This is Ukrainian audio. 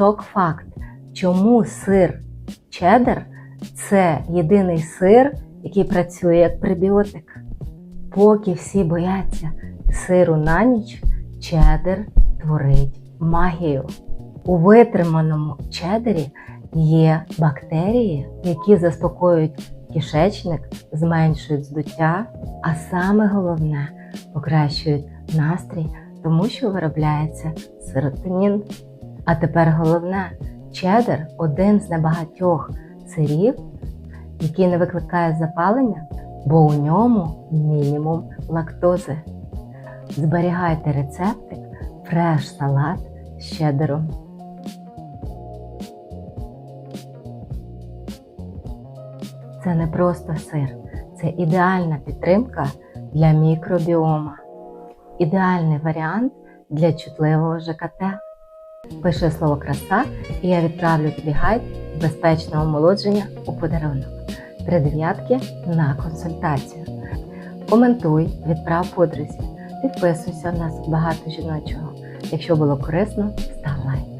шок-факт, чому сир чеддер – це єдиний сир, який працює як пребіотик. Поки всі бояться сиру на ніч, чеддер творить магію. У витриманому чеддері є бактерії, які заспокоюють кишечник, зменшують здуття, а саме головне покращують настрій, тому що виробляється серотонін. А тепер головне, чеддер – один з небагатьох сирів, який не викликає запалення, бо у ньому мінімум лактози. Зберігайте рецептик фреш салат з чеддером. Це не просто сир, це ідеальна підтримка для мікробіома, ідеальний варіант для чутливого ЖКТ. Пиши слово краса, і я відправлю тобі гайд безпечного омолодження у подарунок. Три дев'ятки на консультацію. Коментуй, відправ подрузі, підписуйся, у нас багато жіночого. Якщо було корисно, став лайк.